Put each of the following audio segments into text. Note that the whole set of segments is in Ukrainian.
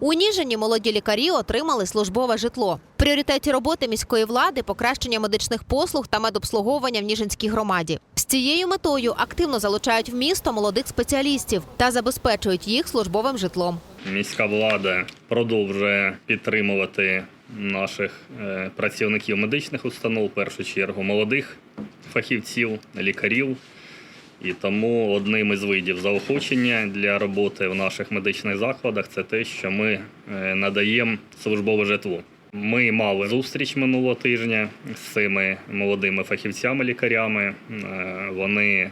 У Ніжині молоді лікарі отримали службове житло. Пріоритеті роботи міської влади покращення медичних послуг та медобслуговування в Ніжинській громаді. З цією метою активно залучають в місто молодих спеціалістів та забезпечують їх службовим житлом. Міська влада продовжує підтримувати наших е, працівників медичних установ, в першу чергу молодих фахівців, лікарів. І тому одним із видів заохочення для роботи в наших медичних закладах це те, що ми е, надаємо службове житло. Ми мали зустріч минулого тижня з цими молодими фахівцями-лікарями. Е, Вони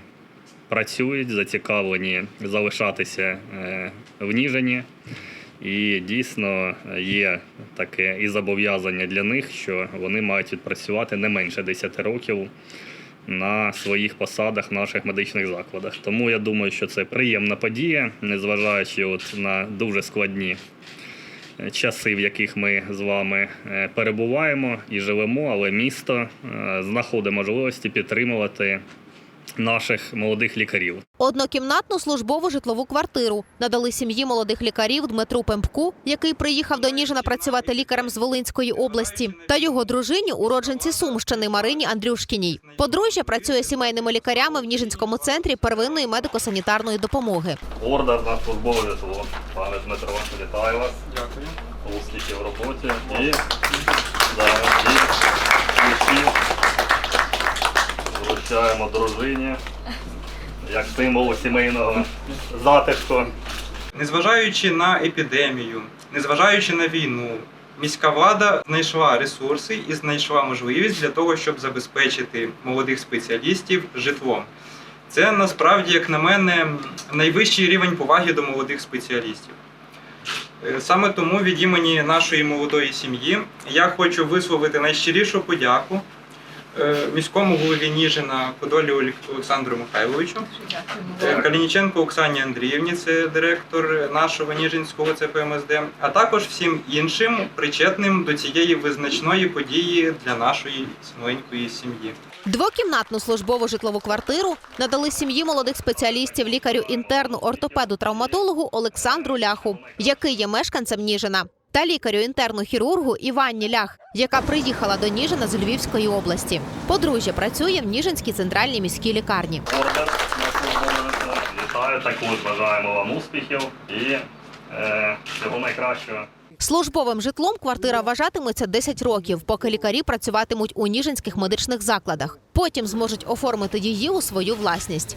працюють, зацікавлені залишатися е, в Ніжині. І дійсно є таке і зобов'язання для них, що вони мають відпрацювати не менше 10 років на своїх посадах в наших медичних закладах. Тому я думаю, що це приємна подія, незважаючи от на дуже складні е, часи, в яких ми з вами е, перебуваємо і живемо, але місто е, знаходить можливості підтримувати наших молодих лікарів. Однокімнатну службову житлову квартиру надали сім'ї молодих лікарів Дмитру Пемпку, який приїхав до Ніжина працювати лікарем з Волинської області, та його дружині, уродженці Сумщини Марині Андрюшкіній. Подружжя працює сімейними лікарями в Ніжинському центрі первинної медико-санітарної допомоги. Ордер на службове житло. Пане Дмитро, вітаю вас. Дякую. Успіхів в роботі. І, і вручаємо дружині як символу сімейного затишку. Незважаючи на епідемію, незважаючи на війну, міська влада знайшла ресурси і знайшла можливість для того, щоб забезпечити молодих спеціалістів житлом. Це насправді, як на мене, найвищий рівень поваги до молодих спеціалістів. Е, Саме тому від імені нашої молодої сім'ї я хочу висловити найщирішу подяку міському голові Ніжина Подолі Олександру Михайловичу, Е, Калініченко Оксані Андріївні, це директор нашого Ніжинського ЦПМСД, а також всім іншим причетним до цієї визначної події для нашої маленької сім'ї. Двокімнатну службову житлову квартиру надали сім'ї молодих спеціалістів лікарю інтерну ортопеду травматологу Олександру Ляху, який є мешканцем Ніжина, та лікарю інтерну хірургу Іванні Лях, яка приїхала до Ніжина з Львівської області. Подружжя працює в Ніжинській центральній міській лікарні. Ордер. Вітаю, також бажаємо вам успіхів і е, всього найкращого. Службовим житлом квартира вважатиметься 10 років, поки лікарі працюватимуть у ніжинських медичних закладах. Потім зможуть оформити її у свою власність.